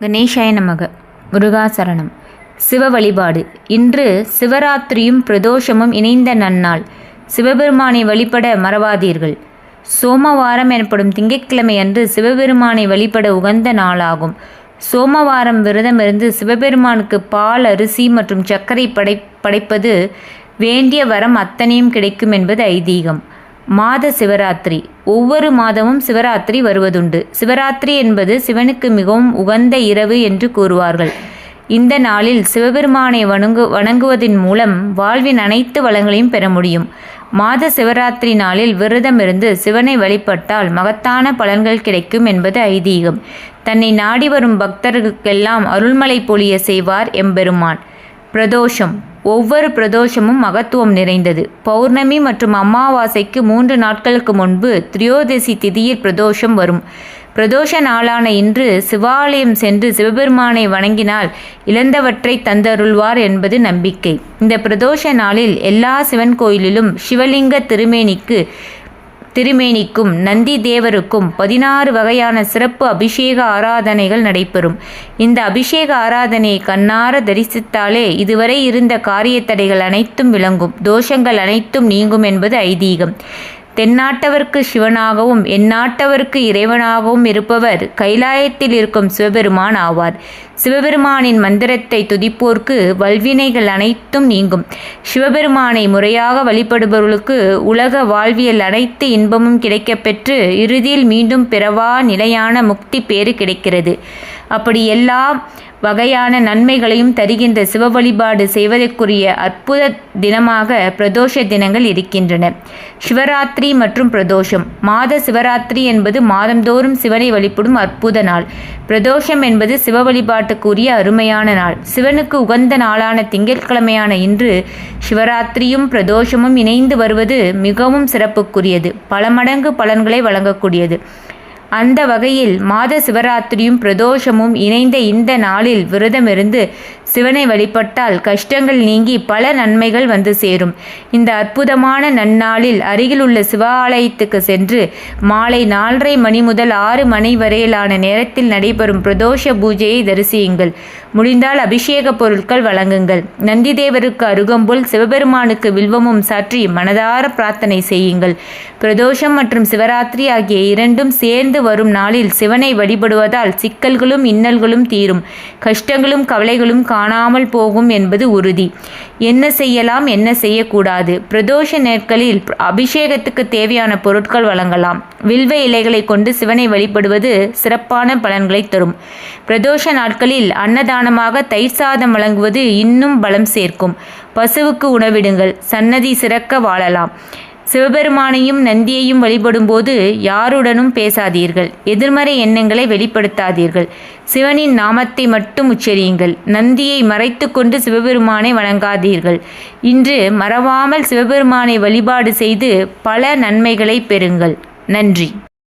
கணேசாய நமக முருகாசரணம். சிவ வழிபாடு. இன்று சிவராத்திரியும் பிரதோஷமும் இணைந்த நன்னாள். சிவபெருமானை வழிபட மறவாதீர்கள். சோமவாரம் எனப்படும் திங்கட்கிழமை அன்று சிவபெருமானை வழிபட உகந்த நாளாகும். சோமவாரம் விரதமிருந்து சிவபெருமானுக்கு பால் அரிசி மற்றும் சர்க்கரை படை படைப்பது வேண்டிய வரம் அத்தனையும் கிடைக்கும் என்பது ஐதீகம். மாத சிவராத்திரி. ஒவ்வொரு மாதமும் சிவராத்திரி வருவதுண்டு. சிவராத்திரி என்பது சிவனுக்கு மிகவும் உகந்த இரவு என்று கூறுவார்கள். இந்த நாளில் சிவபெருமானை வணங்கு வணங்குவதன் மூலம் வாழ்வின் அனைத்து வளங்களையும் பெற முடியும். மாத சிவராத்திரி நாளில் விரதமிருந்து சிவனை வழிபட்டால் மகத்தான பலன்கள் கிடைக்கும் என்பது ஐதீகம். தன்னை நாடி வரும் பக்தர்களுக்கெல்லாம் அருள்மலை பொழிய செய்வார் எம்பெருமான். பிரதோஷம். ஒவ்வொரு பிரதோஷமும் மகத்துவம் நிறைந்தது. பௌர்ணமி மற்றும் அமாவாசைக்கு மூன்று நாட்களுக்கு முன்பு திரியோதசி திதியில் பிரதோஷம் வரும். பிரதோஷ நாளான இன்று சிவாலயம் சென்று சிவபெருமானை வணங்கினால் இழந்தவற்றை தந்தருள்வார் என்பது நம்பிக்கை. இந்த பிரதோஷ நாளில் எல்லா சிவன் கோயிலிலும் சிவலிங்க திருமேனிக்கு திருமேனிக்கும் நந்தி தேவருக்கும் பதினாறு வகையான சிறப்பு அபிஷேக ஆராதனைகள் நடைபெறும். இந்த அபிஷேக ஆராதனையை கண்ணார தரிசித்தாலே இதுவரை இருந்த காரியத்தடைகள் அனைத்தும் விளங்கும். தோஷங்கள் அனைத்தும் நீங்கும் என்பது ஐதீகம். தென்னாட்டவர்க்கு சிவனாகவும் எந்நாட்டவர்க்கு இறைவனாகவும் இருப்பவர் கைலாயத்தில் இருக்கும் சிவபெருமான் ஆவார். சிவபெருமானின் மந்திரத்தை துதிப்போர்க்கு வல்வினைகள் அனைத்தும் நீங்கும். சிவபெருமானை முறையாக வழிபடுபவர்களுக்கு உலக வாழ்வியல் அனைத்து இன்பமும் கிடைக்கப்பெற்று இறுதியில் மீண்டும் பிறவா நிலையான முக்தி பேறு கிடைக்கிறது. அப்படி எல்லா வகையான நன்மைகளையும் தருகின்ற சிவ வழிபாடு செய்வதற்குரிய அற்புத தினமாக பிரதோஷ தினங்கள் இருக்கின்றன. சிவராத்திரி மற்றும் பிரதோஷம். மாத சிவராத்திரி என்பது மாதந்தோறும் சிவனை வழிபடும் அற்புத நாள். பிரதோஷம் என்பது சிவ வழிபாட்டுக்குரிய அருமையான நாள். சிவனுக்கு உகந்த நாளான திங்கட்கிழமையான இன்று சிவராத்திரியும் பிரதோஷமும் இணைந்து வருவது மிகவும் சிறப்புக்குரியது. பல மடங்கு பலன்களை வழங்கக்கூடியது. அந்த வகையில் மாத சிவராத்திரியும் பிரதோஷமும் இணைந்த இந்த நாளில் விரதமிருந்து சிவனை வழிபட்டால் கஷ்டங்கள் நீங்கி பல நன்மைகள் வந்து சேரும். இந்த அற்புதமான நன்னாளில் அருகிலுள்ள சிவாலயத்துக்கு சென்று மாலை நாலரை மணி முதல் ஆறு மணி வரையிலான நேரத்தில் நடைபெறும் பிரதோஷ பூஜையை தரிசியுங்கள். முடிந்தால் அபிஷேக பொருட்கள் வழங்குங்கள். நந்திதேவருக்கு அருகம்புல் சிவபெருமானுக்கு வில்வமும் சாற்றி மனதார பிரார்த்தனை செய்யுங்கள். பிரதோஷம் மற்றும் சிவராத்திரி ஆகிய இரண்டும் சேர்ந்து வரும் நாளில் சிவனை வழிபடுவதால் சிக்கல்களும் இன்னல்களும் தீரும். கஷ்டங்களும் கவலைகளும் காணாமல் போகும் என்பது உறுதி. என்ன செய்யலாம் என்ன செய்யக்கூடாது? பிரதோஷ நாட்களில் அபிஷேகத்துக்கு தேவையான பொருட்கள் வழங்கலாம். வில்வ இலைகளை கொண்டு சிவனை வழிபடுவது சிறப்பான பலன்களை தரும். பிரதோஷ நாட்களில் அன்னதானமாக தயிர் சாதம் வழங்குவது இன்னும் பலம் சேர்க்கும். பசுவுக்கு உணவிடுங்கள். சன்னதி சிறக்க வாழலாம். சிவபெருமானையும் நந்தியையும் வழிபடும்போது யாருடனும் பேசாதீர்கள். எதிர்மறை எண்ணங்களை வெளிப்படுத்தாதீர்கள். சிவனின் நாமத்தை மட்டும் உச்சரியுங்கள். நந்தியை மறைத்து கொண்டு சிவபெருமானை வணங்காதீர்கள். இன்று மறவாமல் சிவபெருமானை வழிபாடு செய்து பல நன்மைகளை பெறுங்கள். நன்றி.